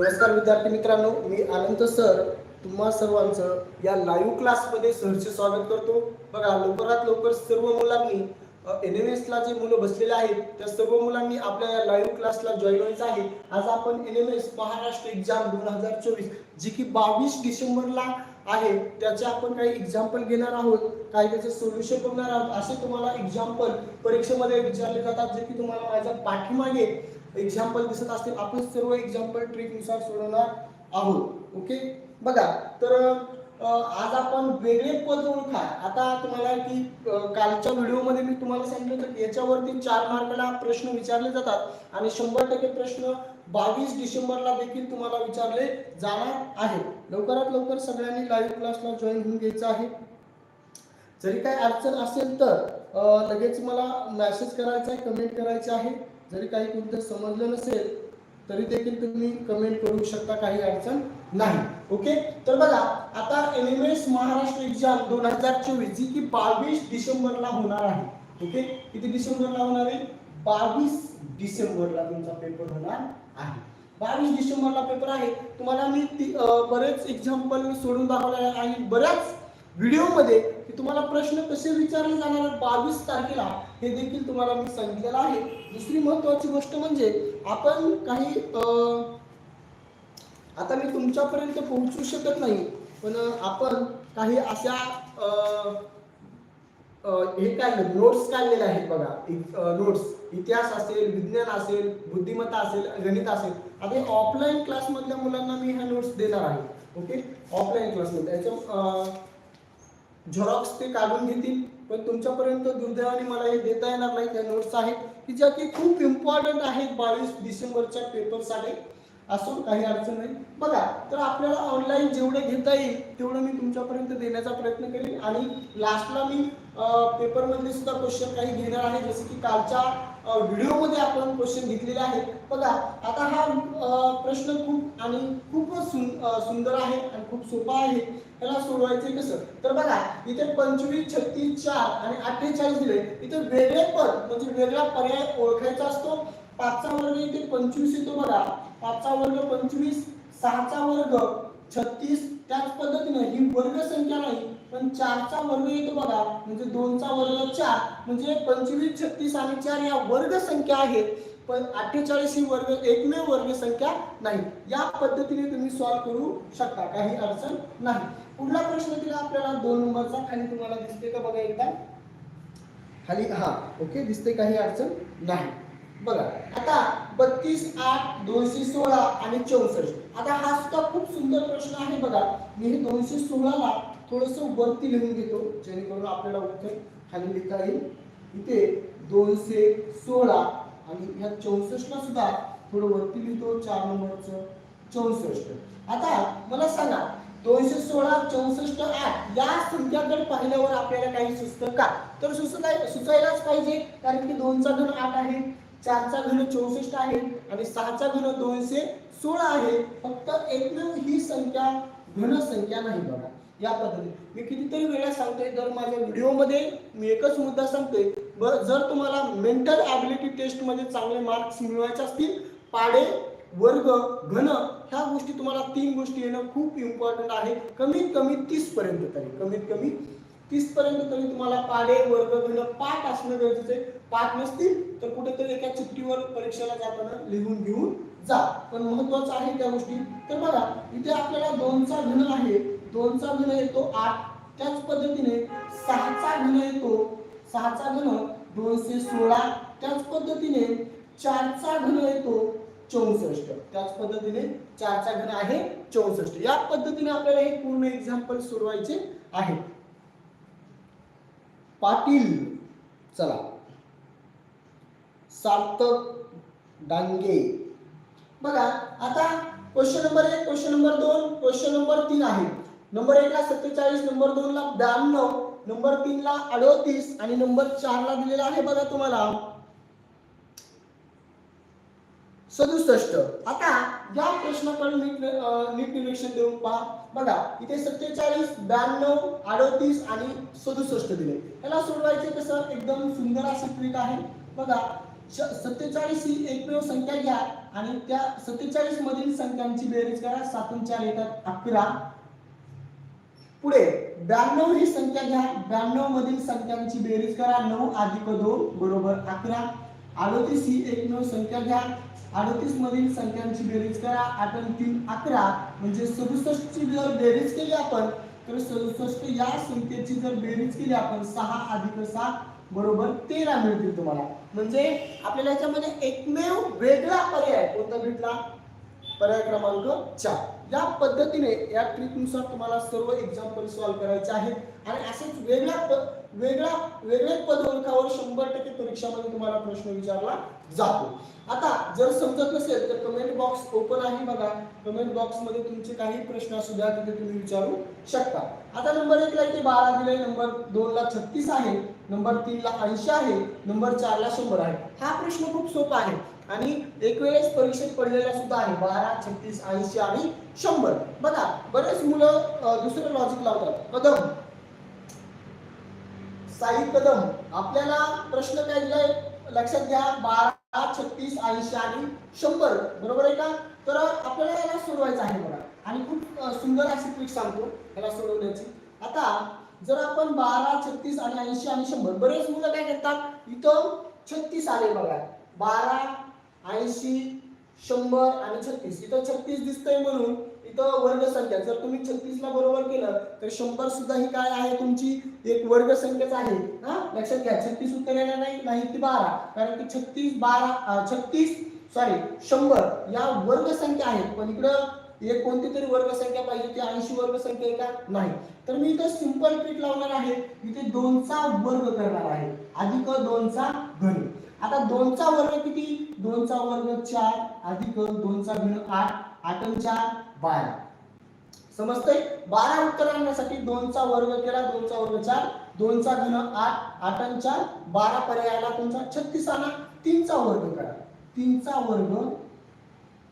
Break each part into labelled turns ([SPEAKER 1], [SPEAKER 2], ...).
[SPEAKER 1] नमस्कार विद्यार्थी मित्रांनो मी अनंत सर. तुम्हा सर्वांचं या लाईव्ह क्लासमध्ये सरचे स्वागत करतो. बघा लवकरात लवकर सर्व मुलांनी एन एम एसला जे मुलं बसलेले आहेत त्या सर्व मुलांनी आपल्या या लाईव्ह क्लासला जॉईन व्हायचं आहे. आज आपण N M S Maharashtra exam दोन हजार चोवीस जी की बावीस डिसेंबरला आहे त्याचे आपण काही एक्झाम्पल घेणार आहोत काही त्याचे सोल्युशन बघणार आहोत. असे तुम्हाला एक्झाम्पल परीक्षेमध्ये विचारले जातात जे की तुम्हाला माझ्या पाठीमागे एक्झाम्पल दिसत असतील. आपण सर्व एक्झाम्पल ट्रिकनुसार सोडवणार आहोत. ओके बघा तर आज आपण वेगळे पद ओळखा आता तुम्हाला की कालच्या व्हिडिओमध्ये मी तुम्हाला सांगितलं होतं की याच्यावरती चार मार्काला प्रश्न विचारले जातात आणि शंभर टक्के प्रश्न बावीस डिसेंबरला देखील तुम्हाला विचारले जाणार आहेत. लवकरात लवकर सगळ्यांनी लाईव्ह क्लासला जॉईन होऊन घ्यायचं आहे. जरी काही अडचण असेल तर लगेच मला मेसेज करायचा आहे कमेंट करायचं आहे. जरी काही कोणतं समजलं नसेल तरी देखील तुम्ही कमेंट करू शकता काही अडचण नाही. ओके तर बघा आता N M S Maharashtra exam दोन हजार चोवीस जी की बावीस डिसेंबरला होणार आहे. ओके किती डिसेंबरला होणार आहे? बावीस डिसेंबरला तुमचा पेपर होणार आहे. बावीस डिसेंबरला पेपर आहे. तुम्हाला मी बरेच एक्झाम्पल मी सोडून दाखवले आहे आणि बऱ्याच व्हिडिओमध्ये की तुम्हाला प्रश्न कसे विचारले जाणार बावीस तारखेला हे देखील तुम्हाला मी सांगितलेलं आहे. दुसरी महत्वाची गोष्ट म्हणजे आपण काही आता मी तुमच्यापर्यंत पोहोचू शकत नाही पण आपण काही अशा हे काढले नोट्स काढलेले आहेत बघा. नोट्स. इतिहास असेल विज्ञान असेल बुद्धिमत्ता असेल गणित असेल. आता ऑफलाईन क्लासमधल्या मुलांना मी ह्या नोट्स देणार आहे. ओके? ऑफलाईन क्लासमध्ये त्याच्या झेरॉक्स ते काढून घेतील. पण तुमच्यापर्यंत दुर्दैवाने मला हे देता येणार नाही. त्या नोट्स आहेत की ज्या की खूप इम्पॉर्टंट आहेत बावीस डिसेंबरच्या पेपरसाठी असो काही अडचण नाही. बघा तर आपल्याला ऑनलाईन जेवढं घेता येईल तेवढं मी तुमच्यापर्यंत देण्याचा प्रयत्न करेन. आणि लास्टला मी पेपरमधले सुद्धा क्वेश्चन काही घेणार आहे. जसं की कालच्या व्हिडिओमध्ये आपण क्वेश्चन घेतलेले आहेत. बघा आता हा प्रश्न खूप आणि खूप सुंदर आहे आणि खूप सोपा आहे. त्याला सोडवायचे कसं? तर बघा इथे पंचवीस छत्तीस चार आणि अठ्ठेचाळीस दिले. इथे वेगळे पद म्हणजे वेगळा पर्याय ओळखायचा असतो. पाचचा वर्ग इथे पंचवीस येतो बघा. पाचचा वर्ग पंचवीस सहाचा वर्ग छत्तीस. त्याच पद्धतीने ही वर्ग संख्या नाही पण चारचा वर्ग येतो बघा. म्हणजे दोनचा वर्ग चार. म्हणजे पंचवीस छत्तीस आणि चार या वर्ग संख्या आहेत पण अठ्ठेचाळीस ही वर्ग एकमेव वर्ग संख्या नाही. या पद्धतीने तुम्ही सॉल्व्ह करू शकता काही अडचण नाही. पुढला प्रश्न दिला आपल्याला दोन नंबरचा खाली तुम्हाला दिसते का बघा एकदा? खाली हा ओके दिसते काही अडचण नाही. बघा आता बत्तीस आठ दोनशे सोळा आणि चौसष्ट. आता हा सुद्धा खूप सुंदर प्रश्न आहे बघा. मी हे दोनशे सोळाला थोडस वरती लिहून घेतो जेणेकरून आपल्याला उत्तर खाली लिहिता येईल. इथे दोनशे सोळा आणि ह्या चौसष्टला सुद्धा थोडं वरती लिहितो चार नंबरचं चौसष्ट. आता मला सांगा दोनशे सोळा चौसष्ट आठ या संख्याकडे पाहिल्यावर आपल्याला काही सुचतं का? तर सुचत सुचायलाच पाहिजे कारण की दोनचा घन आठ आहे चारचा घन चौसष्ट आहे आणि सहाचा घन दोनशे सोळा आहे. फक्त एकमेव ही संख्या घन संख्या नाही बघा. या पद्धतीने मी कितीतरी वेळा सांगतोय तर माझ्या व्हिडिओमध्ये मी एकच मुद्दा सांगतोय ब- जर तुम्हाला मेंटल ॲबिलिटी टेस्टमध्ये चांगले मार्क्स मिळवायचे असतील पाडे वर्ग घन ह्या गोष्टी तुम्हाला तीन गोष्टी येणं खूप इम्पॉर्टंट आहे. कमीत कमी तीस पर्यंत तरी कमीत कमी तीस पर्यंत तरी तुम्हाला पाडे वर्ग घन पाठ असणं गरजेचं आहे. पाठ नसतील तर कुठेतरी एका चिठ्ठीवर परीक्षेला जाताना लिहून घेऊन जा. पण महत्वाचं आहे त्या गोष्टी. तर बघा इथे आपल्याला दोनचा घन आहे. दोनचा घन येतो आठ. त्याच पद्धतीने सहाचा घन येतो. सहाचा घन दोनशे सोळा. त्याच पद्धतीने चारचा घन येतो चौसष्ट. त्याच पद्धतीने चारचा घन आहे चौसष्ट. या पद्धतीने आपल्याला हे पूर्ण एक्झाम्पल सोडवायचे आहे. पाटील चला. सार्थक डांगे. बघा आता क्वेश्चन नंबर एक क्वेश्चन नंबर दोन क्वेश्चन नंबर तीन आहे. नंबर एक ला सत्तेचाळीस नंबर दोन ला ब्याण्णव नंबर तीन ला अडोतीस आणि नंबर चार ला दिलेला आहे बघा तुम्हाला. सदुसष्ट. आता या प्रश्नाकडे नीट नीट निरीक्षण देऊन पहा. बघा इथे सत्तेचाळीस ब्याण्णव अडोतीस आणि सदुसष्ट दिले. याला सोडवायचे कसं? एकदम सुंदर अशी ट्रिक आहे. बघा सत्तेचाळीस ही एकमेव संख्या घ्या आणि त्या सत्तेचाळीस मधील संख्यांची बेरीज करा. सातून चार येतात अकरा. पुढे ब्याण्णव ही संख्या घ्या. ब्याण्णव मधील संख्यांची बेरीज करा. नऊ अधिक दोन बरोबर अकरा. अडोतीस ही एक नऊ संख्या घ्या. अडोतीस मधील संख्यांची बेरीज करा. आठ तीन अकरा. म्हणजे सदुसष्टची जर बेरीज केली आपण तर सदुसष्ट या संख्येची जर बेरीज केली आपण सहा अधिक सात बरोबर तेरा मिळतील तुम्हाला. म्हणजे आपल्याला याच्यामध्ये एकमेव वेगळा पर्याय कोणता भेटला? पर्याय क्रमांक चार. या पद्धतीने या ट्रिकनुसार तुम्हाला सर्व एक्झाम्पल सॉल्व्ह करायचे आहेत. आणि असेच वेगळ्या प- वेगळा वेगळ्या पदवंकावर शंभर टक्के परीक्षामध्ये तुम्हाला प्रश्न विचारला जातो. आता जर समजत नसेल तर कमेंट बॉक्स ओपन आहे बघा. कमेंट बॉक्समध्ये तुमचे काही प्रश्न असू द्या तिथे तुम्ही विचारू शकता. आता नंबर एकला इथे बारा दिले नंबर दोनला छत्तीस आहे नंबर तीनला ऐंशी आहे नंबर चारला शंभर आहे. हा प्रश्न खूप सोपा आहे. आणि एक वेळेस परीक्षेत पडलेला सुद्धा आहे बारा छत्तीस ऐंशी आणि शंभर. बघा बरेच मुलं दुसरं लॉजिक लावतात. कदम. साई कदम आपल्याला प्रश्न काय दिलाय? लक्षात घ्या बारा छत्तीस ऐंशी आणि शंभर. बरोबर आहे का? तर आपल्याला याला सोडवायचं आहे बघा. आणि खूप सुंदर अशी ट्रिक सांगतो याला सोडवण्याची. आता जर आपण बारा छत्तीस आणि ऐंशी आणि शंभर बरेच मुलं काय करतात? इथं छत्तीस आले बघा. बारा ऐंशी शंभर आणि छत्तीस. इथं छत्तीस दिसतंय म्हणून इथं वर्ग संख्या जर तुम्ही छत्तीस ला बरोबर केलं तर शंभर सुद्धा ही काय आहे तुमची? एक वर्ग संख्याच आहे. हा? लक्षात घ्या. छत्तीस उत्तर येणार नाही नाही ती बारा. कारण की छत्तीस बारा छत्तीस सॉरी शंभर या वर्ग संख्या आहेत. पण इकडं एक कोणती तरी वर्ग संख्या पाहिजे ती ऐंशी वर्ग संख्या आहे का? नाही. तर मी इथं सिंपल ट्रिक लावणार आहे. इथे दोनचा वर्ग करणार आहे. अधिक दोनचा घन. आता दोनचा वर्ग किती? दोनचा वर्ग चार अधिक दोनचा घन आठ आठ चार बारा. समजतंय? बारा उत्तर आणण्यासाठी दोनचा वर्ग केला दोनचा वर्ग चार दोनचा घन आठ आठ चार बारा पर्यायाला तुमचा छत्तीस आणा तीनचा वर्ग करा. तीनचा वर्ग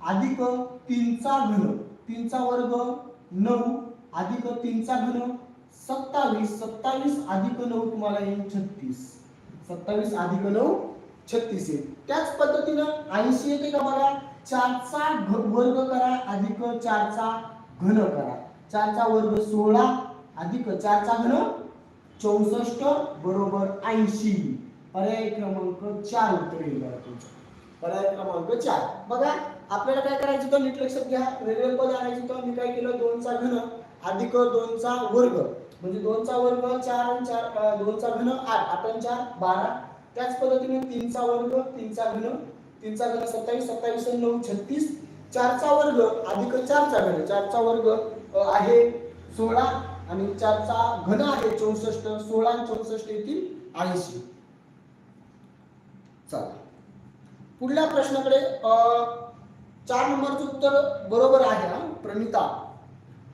[SPEAKER 1] अधिक तीनचा घन. तीनचा वर्ग नऊ अधिक तीनचा घन सत्तावीस. सत्तावीस अधिक नऊ तुम्हाला येईल छत्तीस. सत्तावीस अधिक नऊ छत्तीस येईल त्याच पद्धतीनं ऐंशी येते का बघा? चारचा वर्ग करा अधिक चारचा घन करा. चारचा वर्ग सोळा अधिक चारचा घन चौसष्ट बरोबर ऐंशी. पर्याय क्रमांक चार उत्तर येईल तुमचं. पर्याय क्रमांक चार. बघा आपल्याला काय करायचं तर नीट लक्षात घ्या. रेल्वे पद आणायचं तर मी काय केलं? दोनचा घन अधिक दोनचा वर्ग. म्हणजे दोनचा वर्ग चार आणि चार दोनचा घन आठ. आठ आणि चार बारा. त्याच पद्धतीने तीनचा वर्ग तीनचा घन तीनचा घन सत्तावीस सत्तावीस नऊ छत्तीस चारचा वर्ग अधिक चारचा घन. चारचा वर्ग आहे सोळा आणि चारचा घन आहे चौसष्ट सोळा आणि चौसष्ट येतील ऐंशी. चला. पुढल्या प्रश्नाकडे अं, चार नंबरचं उत्तर बरोबर आहे हा प्रणिता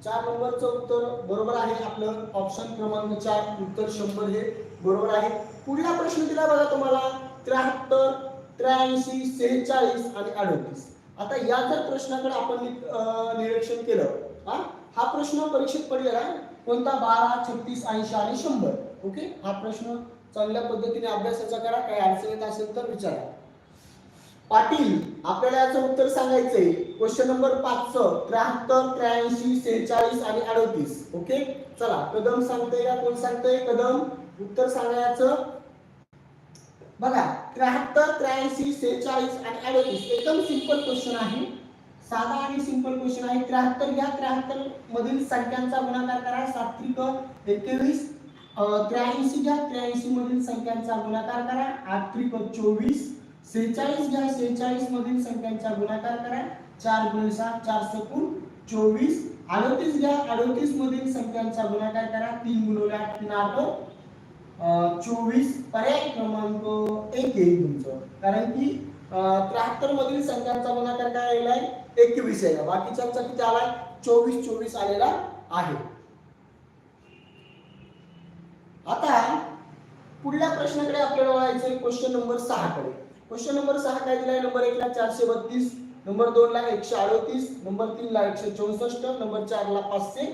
[SPEAKER 1] चार नंबरचं उत्तर बरोबर आहे आपलं ऑप्शन क्रमांक चार उत्तर शंभर हे बरोबर आहे. पुढला प्रश्न दिला बघा तुम्हाला. त्र्याहत्तर त्र्याऐंशी सेहेचाळीस आणि अडतीस. आता या जर प्रश्नाकडे आपण निरीक्षण केलं हा हा प्रश्न परीक्षेत पडलेला आहे. कोणता? बारा छत्तीस ऐंशी आणि शंभर. ओके? हा प्रश्न चांगल्या पद्धतीने अभ्यासाचा करा. काही अडचण येत असेल तर विचारा. पाटील आपल्याला याचं उत्तर सांगायचंय. क्वेश्चन नंबर पाच त्र्याहत्तर त्र्याऐंशी सेहेचाळीस आणि अडतीस. ओके? चला कदम सांगतोय का? कोण सांगतोय? कदम? उत्तर सांगायचं? बघा त्र्याहत्तर त्र्याऐंशी सेहेचाळीस आणि अडतीस एकदम सिंपल क्वेश्चन आहे. साधा आणि सिंपल क्वेश्चन आहे. त्र्याहत्तर घ्या. त्र्याहत्तर मधील संख्यांचा गुणाकार करा. सात्विक एकवीस त्र्याऐंशी घ्या. त्र्याऐंशी मधील संख्यांचा गुणाकार करा. आत्रिक चोवीस सेहेचाळीस घ्या. सेहेचाळीस मधील संख्यांचा गुणाकार करा. चार गुण सात चार सकून चोवीस. अडतीस घ्या. अडतीस मधील संख्यांचा गुणाकार करा. तीन गुणिले तीन आठ. चोवीस पर्याय क्रमांक एक येईल तुमचं. कारण की त्र्याहत्तर मधील संख्यांचा गुणाकार काय आलेला आहे? एकवीस आहे. बाकीच्यांचा किती आलाय? चोवीस चोवीस आलेला आहे. आता पुढल्या प्रश्नाकडे आपल्याला वळायचं क्वेश्चन नंबर सहा कडे क्वेश्चन नंबर सहा काय दिलाय? नंबर एक ला चारशे बत्तीस नंबर दोन ला एकशे अडतीस नंबर तीन ला एकशे चौसष्ट नंबर चार ला पाचशे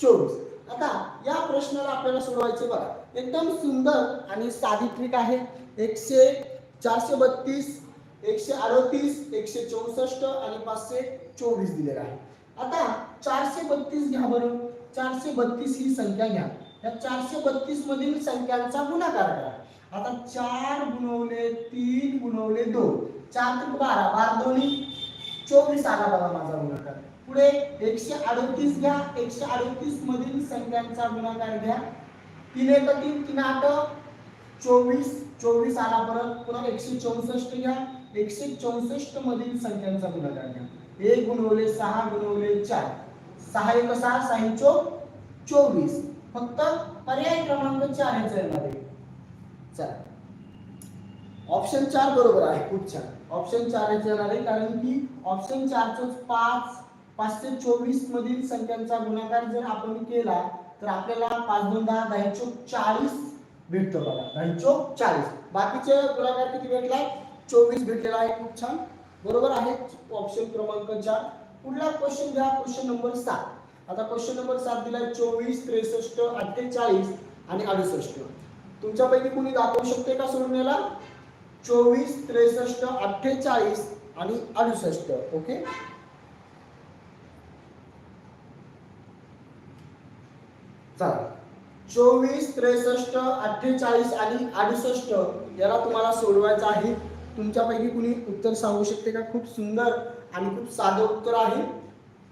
[SPEAKER 1] चोवीस. आता या प्रश्नाला आपल्याला सोडवायचे बघा. एकदम सुंदर आणि साधी ट्रिक आहे. एकशे चारशे बत्तीस एकशे अडतीस एकशे चौसष्ट आणि पाचशे चोवीस दिलेला आहे. आता चारशे बत्तीस घ्या बरं. चारशे बत्तीस ही संख्या घ्या. या चारशे बत्तीस मधील संख्यांचा गुणाकार करा. आता चार गुणवले तीन गुणवले दोन. चार बारा. बारा दोन्ही. चोवीस आला बघा माझा गुणाकार. पुढे एकशे अडतीस घ्या एकशे अडतीस मधील संख्यांचा गुणाकार घ्या. तीन एक तीन तीन आठ चोवीस चोवीस आला परत पुन्हा एकशे चौसष्ट घ्या एकशे चौसष्ट मधील संख्यांचा गुणाकार घ्या. एक गुणवले सहा गुणवले चार सहा एक सहा सहा चोक चोवीस. फक्त पर्याय क्रमांक चार याचा येणार आहे चला. ऑप्शन चार बरोबर आहे खूप छान. ऑप्शन चार याचा येणार आहे कारण की ऑप्शन चारच पाच पाचशे चोवीस मधील संख्यांचा गुणाकार जर आपण केला तर आपल्याला पाच दोन दहा दहा चोक चाळीस भेटतो बघा. दहा चोक चाळीस. बाकीचे गुणाकार किती भेटला चोवीस भेटलेला आहे. खूप छान. बरोबर आहे. ऑप्शन क्रमांक चार. पुढला क्वेश्चन घ्या. क्वेश्चन नंबर सात. आता क्वेश्चन नंबर सात दिला चोवीस त्रेसष्ट अठ्ठेचाळीस आणि अडुसष्ट. तुमच्यापैकी कुणी दाखवू शकते का सोडण्याला? चोवीस त्रेसष्ट अठ्ठेचाळीस आणि अडुसष्ट. ओके? चोवीस त्रेसष्ट अठ्ठेचाळीस आणि अडुसष्ट याला तुम्हाला सोडवायचं आहे. तुमच्यापैकी कुणी उत्तर सांगू शकते का? खूप सुंदर आणि खूप साधं उत्तर आहे.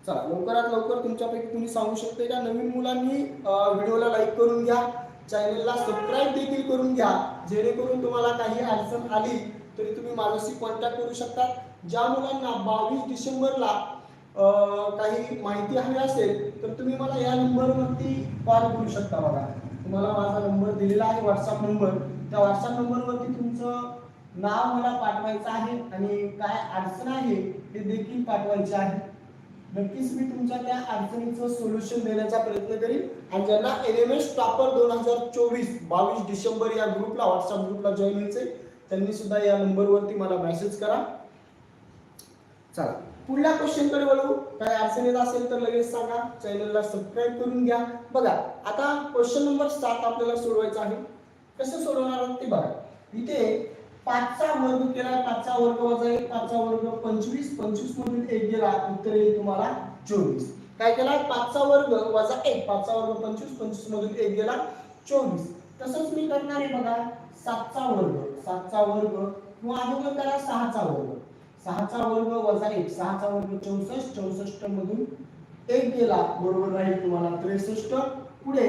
[SPEAKER 1] चला लवकरात लवकर तुमच्यापैकी कुणी सांगू शकते का? नवीन मुलांनी व्हिडिओला लाईक करून घ्या. चॅनलला सबस्क्राईब देखील करून घ्या. जेणेकरून तुम्हाला काही अडचण आली तरी तुम्ही माझ्याशी कॉन्टॅक्ट करू शकता. ज्या मुलांना बावीस डिसेंबरला काही माहिती हवी असेल तर तुम्ही मला या नंबरवरती कॉल करू शकता बघा. तुम्हाला माझा नंबर दिलेला आहे व्हॉट्सअप नंबर. त्या व्हॉट्सअप नंबरवरती तुमचं नाव मला पाठवायचं आहे आणि काय अडचण आहे ते देखील पाठवायचे आहे. नक्कीच मी तुमच्या त्या अडचणीचं सोल्युशन देण्याचा प्रयत्न करीन. आणि ज्यांना एन एम एस टॉपर दोन हजार चोवीस बावीस डिसेंबर या ग्रुपला व्हॉट्सअप ग्रुपला जॉईन व्हायचे त्यांनी सुद्धा या नंबरवरती मला मेसेज करा. चला. पुढल्या क्वेश्चनकडे वळू. काय अडचण येत असेल तर लगेच सांगा. चॅनलला सबस्क्राईब करून घ्या. बघा आता क्वेश्चन नंबर सात आपल्याला सोडवायचा आहे. कसं सोडवणार आहोत ते बघा. इथे पाचचा वर्ग केला पाचचा वर्ग वजा एक पाचचा वर्ग पंचवीस. पंचवीस मधून एक गेला. उत्तर येईल तुम्हाला चोवीस. काय केला? पाचचा वर्ग वजा एक पाचचा वर्ग पंचवीस पंचवीस मधून एक गेला चोवीस. तसंच मी करणार आहे बघा सातचा वर्ग. सातचा वर्ग किंवा अगोदर करा सहाचा वर्ग. सहाचा वर्ग वजा एक. सहाचा वर्ग चौसष्ट. चौसष्ट मधून एक गेला. बरोबर राहील तुम्हाला त्रेसष्ट. पुढे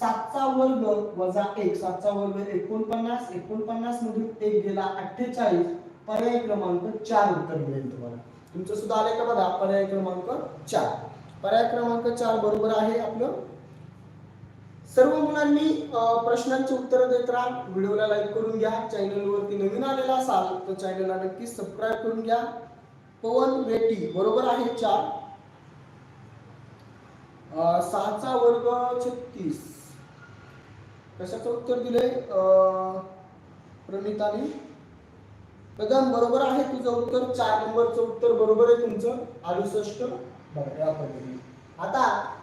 [SPEAKER 1] सातचा वर्ग वजा एक. सातचा वर्ग एकोणपन्नास. एकोणपन्नास मधून एक गेला अठ्ठेचाळीस. पर्याय क्रमांक चार उत्तर मिळेल तुम्हाला. तुमचं सुद्धा आलंय का बघा? पर्याय क्रमांक चार. पर्याय क्रमांक चार बरोबर आहे आपलं सर्व मुलांनी प्रश्नांची उत्तरं देत राहा व्हिडिओला लाईक करून घ्या. चॅनलवरती नवीन आलेला असाल तर चॅनलला नक्की सबस्क्राईब करून घ्या. पवन वेटी बरोबर आहे चार. सहाचा वर्ग छत्तीस. कशाचं उत्तर दिले प्रणिताने. कदम बरोबर आहे तुझं उत्तर. चार नंबरचं उत्तर बरोबर आहे तुमचं. अडुसष्ट बघा या पद्धतीने.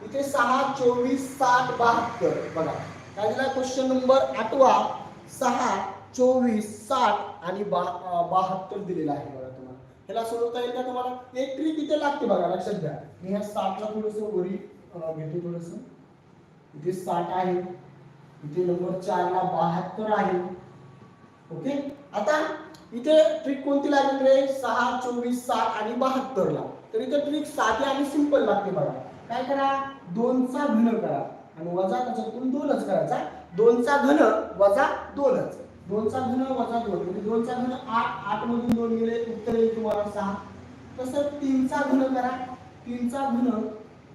[SPEAKER 1] इथे सहा चोवीस साठ बहात्तर. बघा काय दिला? क्वेश्चन नंबर आठवा. सहा चोवीस साठ आणि बा बहात्तर दिलेला आहे बघा तुम्हाला. ह्याला सोडवता येईल का तुम्हाला? एक ट्रिक इथे लागते बघा लक्षात घ्या. मी ह्या साठला थोडस वरी घेतो थोडस. इथे साठ आहे. इथे नंबर चारला बहात्तर आहे. ओके? आता इथे ट्रिक कोणती लागेल रे? सहा चोवीस साठ आणि बहात्तर ला तर इथे ट्रिक साधी आणि सिंपल लागते बघा. काय करा? दोनचा घन करा. आणि वजा त्याच्यातून दोनच करायचा. दोनचा घन वजा दोनच. दोनचा घन वजा दोन. म्हणजे दोनचा घन आठ. आठ मधून दोन गेले उत्तर येईल तुम्हाला सहा. तसं तीनचा घन करा. तीनचा घन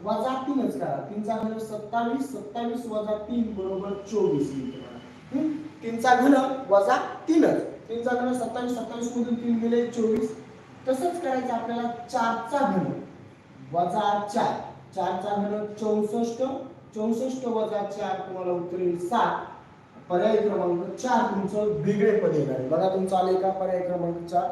[SPEAKER 1] वजा तीनच करा. तीनचा घन सत्तावीस. सत्तावीस वजा तीन बरोबर चोवीस येईल तुम्हाला. तीनचा घन वजा तीनच. तीनचा घन सत्तावीस. सत्तावीस मधून तीन गेले चोवीस. तसंच करायचं आपल्याला चारचा घन. वजा चार. चारचा घन चौसष्ट चौसष्ट वजा चार तुम्हाला उत्तर येईल सात. पर्याय क्रमांक चार तुमचं वेगळे पद येणार आहे. बघा तुमचं आले का पर्याय क्रमांक चार.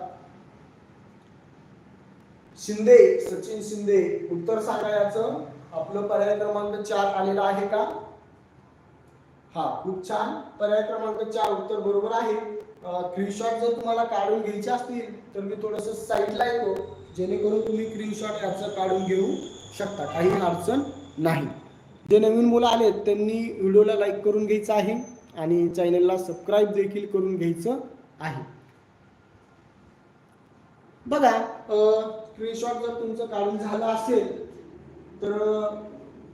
[SPEAKER 1] शिंदे सचिन शिंदे उत्तर सांगा याचं आपलं पर्याय क्रमांक चार आलेला आहे का? हा खूप छान. पर्याय क्रमांक चार उत्तर बरोबर आहे. स्क्रीनशॉट जर तुम्हाला काढून घ्यायचे असतील तर मी थोडस साईडला येतो. जेणेकरून तुम्ही स्क्रीनशॉट याचं काढून घेऊ. शकता काही अडचण नाही. जे नवीन मुलं आलेत त्यांनी व्हिडिओला लाईक करून घ्यायचं आहे आणि चॅनलला सबस्क्राईब देखील करून घ्यायचं आहे. बघा स्क्रीनशॉट जर तुमचं काढून झालं असेल तर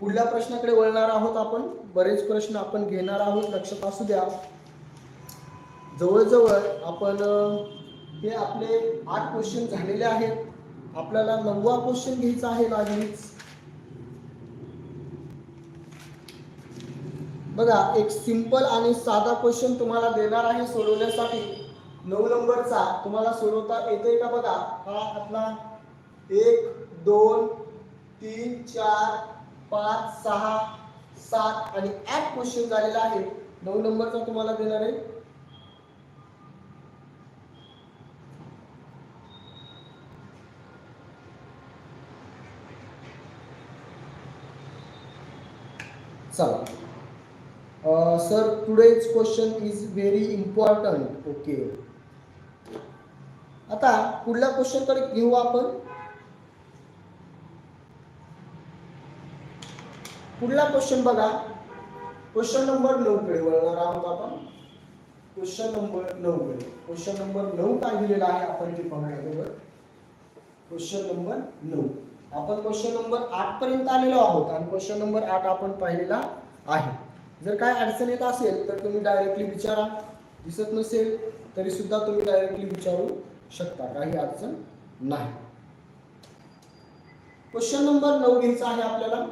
[SPEAKER 1] पुढल्या प्रश्नाकडे वळणार आहोत आपण. बरेच प्रश्न आपण घेणार आहोत लक्षात असू द्या. जवळजवळ आपण हे आपले आठ क्वेश्चन झालेले आहेत. आपल्याला नववा क्वेश्चन घ्यायचा आहे लागलीच. बघा एक सिंपल आणि साधा क्वेश्चन तुम्हाला देणार आहे सोडवण्यासाठी. नऊ नंबरचा तुम्हाला सोडवता येते का बघा? हा आपला एक दोन तीन चार पाच सहा सात आणि आठ क्वेश्चन झालेला आहे. नऊ नंबरचा तुम्हाला देणार आहे. चला. Sir today's question is very important okay आता पुढल्या क्वेश्चनकडे घेऊ आपण. पुढला क्वेश्चन बघा. क्वेश्चन नंबर नऊ कडे वळणार आहोत आपण. क्वेश्चन नंबर नऊ कडे. क्वेश्चन नंबर नऊ काय दिलेला आहे आपण ते पाहूया बरोबर. क्वेश्चन नंबर नऊ. आपण क्वेश्चन नंबर आठ पर्यंत आलेलो आहोत आणि क्वेश्चन नंबर आठ आपण पाहिलेला आहे. जर काय अडचण येत असेल तर तुम्ही डायरेक्टली विचारा. दिसत नसेल तरी सुद्धा तुम्ही डायरेक्टली विचारू शकता. काही अडचण नाही. क्वेश्चन नंबर नऊ घ्यायचा आहे आपल्याला.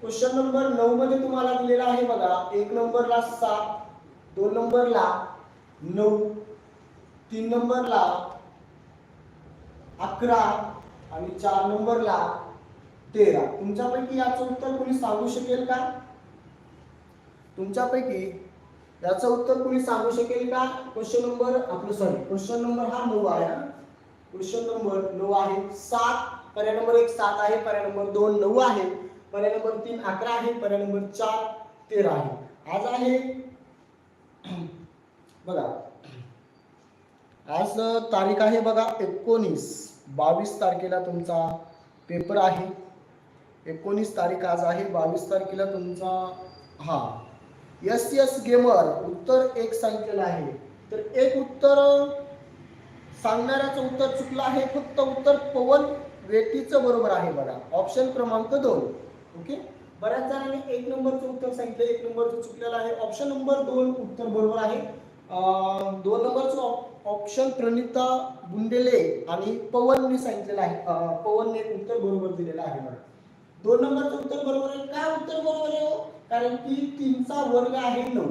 [SPEAKER 1] क्वेश्चन नंबर नऊ मध्ये तुम्हाला दिलेला आहे बघा एक नंबरला सात दोन नंबरला नऊ तीन नंबरला अकरा आणि चार नंबरला तेरा. तुमच्यापैकी याचं उत्तर कोणी सांगू शकेल का? तुमच्यापैकी याचं उत्तर कोणी सांगू शकेल का? क्वेश्चन नंबर आपलं सॉरी क्वेश्चन नंबर हा नऊ आहे क्वेश्चन नंबर नऊ आहे सात. पर्याय नंबर एक सात आहे पर्याय नंबर दोन नऊ आहे पर्याय नंबर तीन अकरा आहे पर्याय नंबर चार तेरा आहे. आज आहे बघा. आज तारीख आहे बघा एकोणीस. बावीस तारखेला तुमचा पेपर आहे. एकोणीस तारीख आज आहे बावीस तारखेला तुमचा हा. S S gamer. उत्तर एक सांगितलेलं आहे. तर एक उत्तर सांगणाऱ्याचं उत्तर चुकलं आहे. फक्त उत्तर पवन वेटीचं बरोबर आहे बघा. ऑप्शन क्रमांक दोन. ओके बऱ्याच जणांनी एक नंबरचं उत्तर सांगितलं एक नंबरचं चुकलेलं आहे. ऑप्शन नंबर दोन उत्तर बरोबर आहे. दोन नंबरचं ऑप्शन प्रणिता बुंडेले आणि पवनने सांगितलेलं आहे. पवनने उत्तर बरोबर दिलेलं आहे बघा. दोन नंबरचं उत्तर बरोबर आहे. काय उत्तर बरोबर आहे हो? कारण की तीनचा वर्ग आहे नऊ.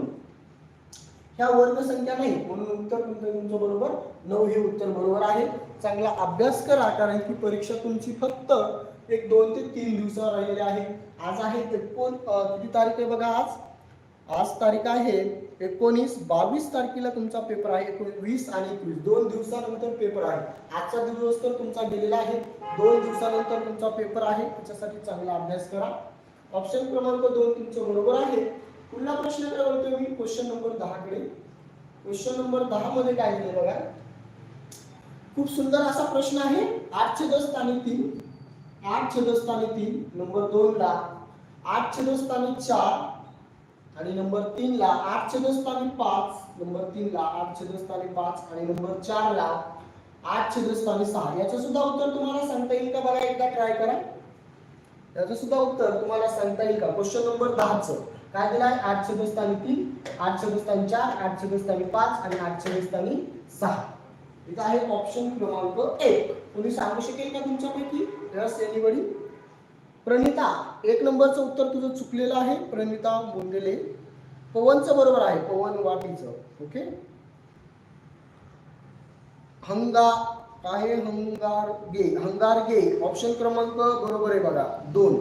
[SPEAKER 1] ह्या वर्ग संख्या नाही म्हणून उत्तर तुमचं तुमचं बरोबर? नऊ हे उत्तर बरोबर आहे. चांगला अभ्यास करा कारण की परीक्षा तुमची फक्त एक दोन ते तीन दिवसावर राहिलेली आहे. आज आहे एकोण किती तारीख आहे बघा आज? आज तारीख आहे एकोणीस बावीस तारखेला तुमचा पेपर आहे एकोणीस वीस आणि एकवीस. दोन दिवसानंतर पेपर आहे. आजचा दिवस तर तुमचा गेलेला आहे. दोन दिवसानंतर तुमचा पेपर आहे. त्याच्यासाठी चांगला अभ्यास करा. ऑप्शन क्रमांक दोन तुमचं बरोबर आहे. पुढला प्रश्न काय बोलतोय मी? क्वेश्चन नंबर दहा कडे क्वेश्चन नंबर दहा मध्ये काय दिले बघा? खूप सुंदर असा प्रश्न आहे. आठ छेदस्थानी तीन. आठ छेदस्थानी तीन. नंबर दोन ला आठ छेदस्थानी चार आणि नंबर तीन ला आठ छेदस्थानी पाच. नंबर तीन ला आठ छेदस्थानी पाच आणि नंबर चार ला आठ छेदस्थानी सहा. याचं सुद्धा उत्तर तुम्हाला सांगता येईल का? बघा एकदा ट्राय करा. याचं सुद्धा उत्तर तुम्हाला सांगता येईल का? क्वेश्चन नंबर दहाच. काय दिलं आहे आठ छेदस्थानी तीन आठ छेदस्थानी चार आठ छेदस्थानी पाच आणि आठ छेदस्थानी सहा. इथं आहे ऑप्शन क्रमांक एक. कोणी सांगू शकेल का तुमच्यापैकी? रस एनिबडी प्रणिता एक नंबरचं उत्तर तुझं चुकलेलं आहे. प्रणिता बोंडेले पवनचं बरोबर आहे. पवन वाटीचं. ओके? हंगा आहे हंगार गे हंगार गे ऑप्शन क्रमांक बरोबर आहे बघा दोन.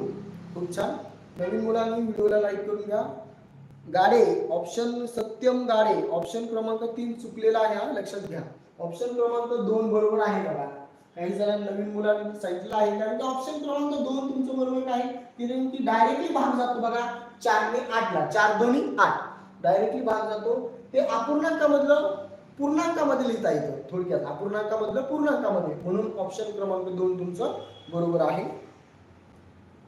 [SPEAKER 1] खूप छान. नवीन मुलांनी व्हिडिओला लाईक करून घ्या. गाडे ऑप्शन सत्यम गाडे ऑप्शन क्रमांक तीन चुकलेला आहे हा लक्षात घ्या. ऑप्शन क्रमांक दोन बरोबर आहे बघा. काही जणांना नवीन मुलांनी सांगितलं आहे कारण की ऑप्शन क्रमांक दोन तुमचं बरोबर काय? की डायरेक्टली भाग जातो बघा. चारने आठला चार दोन्ही आठ. डायरेक्टली भाग जातो. ते अपूर्णांकामधलं पूर्णांकामध्ये लिहिता येतं थोडक्यात. अपूर्णांकामधलं पूर्णांकामध्ये. म्हणून ऑप्शन क्रमांक दोन तुमचं बरोबर आहे.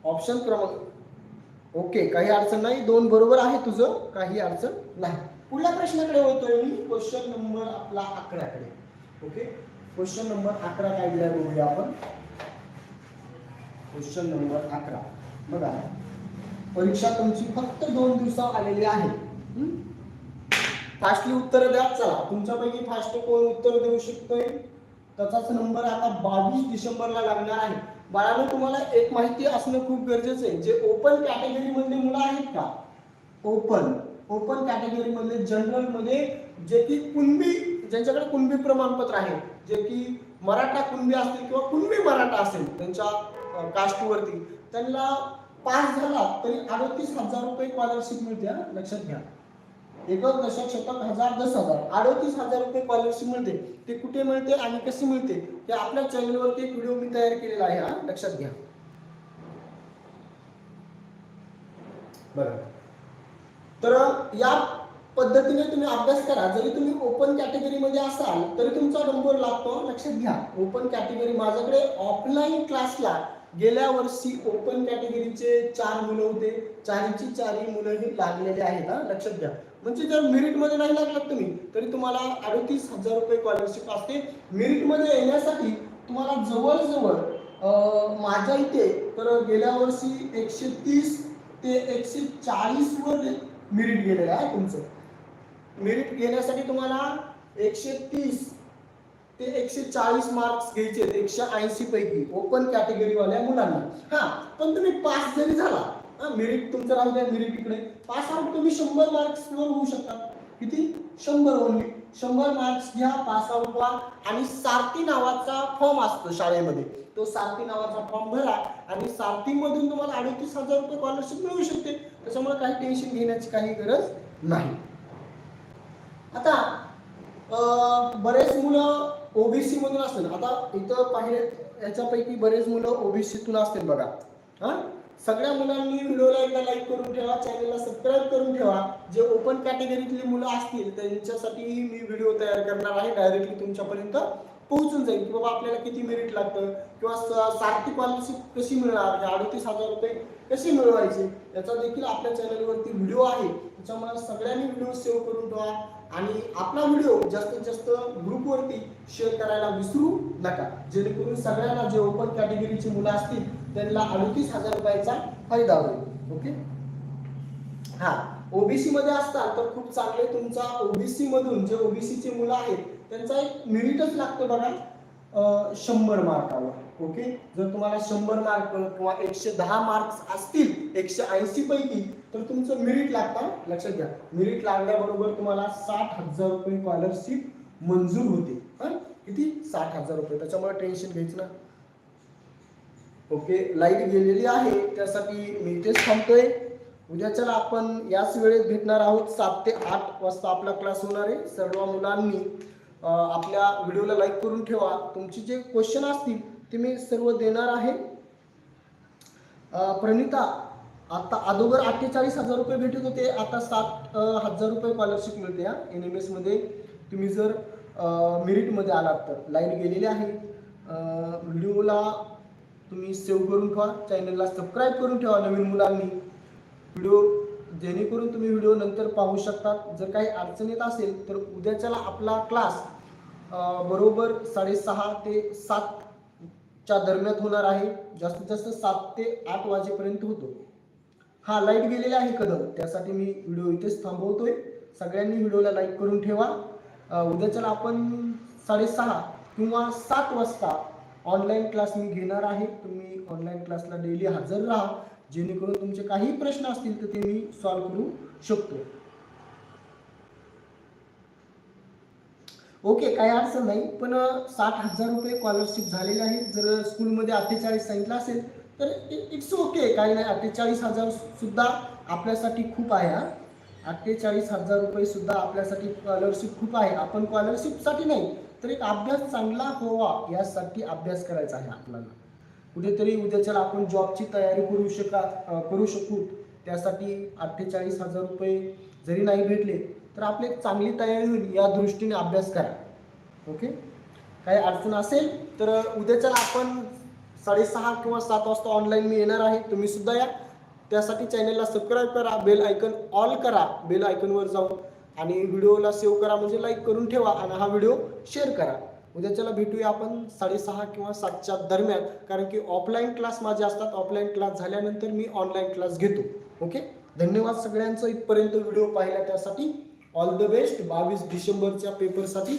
[SPEAKER 1] ऑप्शन क्रमांक ओके काही अडचण नाही. दोन बरोबर आहे तुझं काही अडचण नाही. पुढल्या प्रश्नाकडे होतोय मी. क्वेश्चन नंबर आपला अकराकडे. ओके क्वेश्चन नंबर अकरा काय दिलाय बघूया आपण. क्वेश्चन नंबर अकरा. बघा. परीक्षा तुमची फक्त दोन दिवसा आलेली आहे. फास्टली उत्तर द्या चला. तुमच्यापैकी फास्ट कोण उत्तर देऊ शकतोय? त्याचाच नंबर आता बावीस डिसेंबरला लागणार आहे. बाळानं तुम्हाला एक माहिती असणं खूप गरजेचं आहे. जे ओपन कॅटेगरी मधले मुलं आहेत का? ओपन ओपन कॅटेगरी मधले जनरलमध्ये जे की कुणबी ज्यांच्याकडे कुणबी प्रमाणपत्र आहे जे की मराठा कुणबी असतील किंवा कुणबी मराठा असेल त्यांच्या कास्टवरती त्यांना पास झाला तरी अडतीस हजार रुपये स्कॉलरशिप मिळते लक्षात घ्या. एकच दशक हजार दस हजार. अडतीस हजार रुपये स्कॉलरशिप मिळते. ते कुठे मिळते आणि कसे मिळते? हे आपल्या चॅनलवरती एक व्हिडिओ मी तयार केलेला आहे हा. लक्षात घ्या. बरं. तर या पद्धतीने तुम्ही अभ्यास करा. जरी तुम्ही ओपन कॅटेगरी मध्ये असाल तरी तुमचा नंबर लागतो लक्षात घ्या. ओपन कॅटेगरी माझ्याकडे ऑफलाईन क्लासला गेल्या वर्षी ओपन कॅटेगरीचे चार मुलं होते. चारीची चारही मुलं ही लागलेली आहेत हा. लक्षात घ्या. म्हणजे जर मेरिटमध्ये नाही लागलात तुम्ही तरी तुम्हाला अडतीस हजार रुपये स्कॉलरशिप असते. मेरिटमध्ये येण्यासाठी तुम्हाला जवळजवळ माझ्या इथे तर गेल्या वर्षी एकशे तीस ते एकशे चाळीस वर मेरिट गेलेलं आहे तुमचं. मेरिट घेण्यासाठी तुम्हाला एकशे तीस ते एकशे चाळीस मार्क्स घ्यायचे आहेत, एकशे ऐंशी पैकी ओपन कॅटेगरीवाल्या मुलांना. हा पण तुम्ही पास जरी झाला मेरिट तुमचं राहू द्या मेरिट इकडे. पास आउट तुम्ही शंभर मार्क्स वर होऊ शकता. किती? शंभर ओनली शंभर मार्क्स घ्या पास आउट व्हा आणि सारथी नावाचा फॉर्म असतो शाळेमध्ये. तो सारथी नावाचा फॉर्म भरा आणि सारथी मधून तुम्हाला अडतीस हजार रुपये स्कॉलरशिप मिळू शकते. त्याच्यामुळे काही टेन्शन घेण्याची काही गरज नाही. आता बरेच मुलं ओबीसी मधून असतील आता इथं पाहिले याच्यापैकी बरेच मुलं ओबीसीतून असतील बघा. हा? सगळ्या मुलांनी व्हिडिओला एकदा लाईक करून ठेवा चॅनलला सबस्क्राईब करून ठेवा. जे ओपन कॅटेगरीतली मुलं असतील त्यांच्यासाठी मी व्हिडिओ तयार करणार आहे. डायरेक्टली तुमच्यापर्यंत पोहोचून जाईल की बाबा आपल्याला किती मेरिट लागतं किंवा सार्थिक स्कॉलरशिप कशी मिळणार? म्हणजे अडतीस हजार रुपये कसे मिळवायचे? याचा देखील आपल्या चॅनलवरती व्हिडिओ आहे. त्याच्यामुळे सगळ्यांनी व्हिडिओ सेव्ह करून ठेवा. आणि आपला व्हिडिओ जास्तीत जास्त ग्रुपवरती शेअर करायला विसरू नका. जेणेकरून सगळ्यांना जे ओपन कॅटेगरीची मुलं असतील त्यांना अडतीस हजार रुपयाचा फायदा होईल. ओके? हा ओबीसी मध्ये असतात तर खूप चांगले तुमचा ओबीसी मधून जे ओबीसीचे मुलं आहेत त्यांचा एक मिनिटच लागतो बघा शंभर मार्कावर. ओके? जर तुम्हाला शंभर मार्क किंवा एकशे दहा मार्क्स असतील एकशे ऐंशी पैकी तर तुमचं मिरिट लागतं. लक्षात घ्या मिरिट लागल्याबरोबर तुम्हाला साठ हजार रुपये स्कॉलरशिप मंजूर होते. हा? किती? साठ हजार रुपये. त्याच्यामुळे टेन्शन घ्यायचं ना. ओके लाइट गेलेली आहे त्यासाठी मी तेच थांबतोय. उद्याच्याला आपण याच वेळेत भेटणार आहोत सात ते आठ वाजता आपला क्लास होणार आहे. सर्व मुलांनी आपल्या व्हिडिओला लाईक करून ठेवा. तुमचे जे क्वेश्चन असतील ते मी सर्व देणार आहे. प्रणिता आता अगोदर अठ्ठेचाळीस हजार रुपये भेटत होते आता सात हजार रुपये स्कॉलरशिप मिळते हा. एन एम एसमध्ये तुम्ही जर मेरिटमध्ये आलात तर. लाइट गेलेली आहे. व्हिडिओला तुम्ही सेव्ह करून ठेवा चॅनलला सबस्क्राईब करून ठेवा नवीन मुलांनी. व्हिडिओ जेणेकरून तुम्ही व्हिडिओ नंतर पाहू शकतात. जर काही अडचण येत असेल तर उद्याच्याला आपला क्लास बरोबर साडेसहा ते सातच्या दरम्यान होणार आहे. जास्तीत जास्त सात ते आठ वाजेपर्यंत होतो. हा लाइट गेलेला आहे कदम. त्यासाठी मी व्हिडिओ इथेच थांबवतोय. सगळ्यांनी व्हिडिओला लाईक करून ठेवा. उद्याच्याला आपण साडेसहा किंवा सात वाजता ऑनलाईन क्लास मी घेणार आहे. तुम्ही ऑनलाईन क्लासला डेली हजर राहा. जेणेकरून तुमचे काही प्रश्न असतील तर ते मी सॉल्व्ह करू शकतो. ओके काही अडचण नाही. पण साठ हजार रुपये स्कॉलरशिप झालेले आहे. जर स्कूलमध्ये अठ्ठेचाळीस सांगितलं असेल तर इट्स ओके काही नाही अठ्ठेचाळीस हजार सुद्धा आपल्यासाठी खूप आहे हा. अठ्ठेचाळीस हजार रुपये सुद्धा आपल्यासाठी स्कॉलरशिप खूप आहे. आपण स्कॉलरशिपसाठी नाही. तर एक अभ्यास चांगला व्हावा यासाठी अभ्यास करायचा आहे आपल्याला. कुठेतरी उद्याच्याला आपण जॉबची तयारी करू शका करू शकू. त्यासाठी अठ्ठेचाळीस हजार रुपये जरी नाही भेटले तर आपली एक चांगली तयारी होईल या दृष्टीने अभ्यास करा. ओके? काही अडचण असेल तर उद्याच्या आपण साडेसहा किंवा सात वाजता ऑनलाईन मी येणार आहे. तुम्ही सुद्धा या. त्यासाठी चॅनलला सबस्क्राईब करा बेल आयकन ऑल करा. बेल आयकनवर जाऊन. आणि व्हिडिओला सेव्ह करा म्हणजे लाईक करून ठेवा आणि हा व्हिडिओ शेअर करा. उद्याच्याला भेटूया आपण साडेसहा किंवा सातच्या दरम्यान कारण की ऑफलाईन क्लास माझे असतात ऑफलाईन क्लास झाल्यानंतर मी ऑनलाईन क्लास घेतो. ओके धन्यवाद सगळ्यांचं इथपर्यंत व्हिडिओ पाहिला त्यासाठी. ऑल द बेस्ट बावीस डिसेंबरच्या पेपरसाठी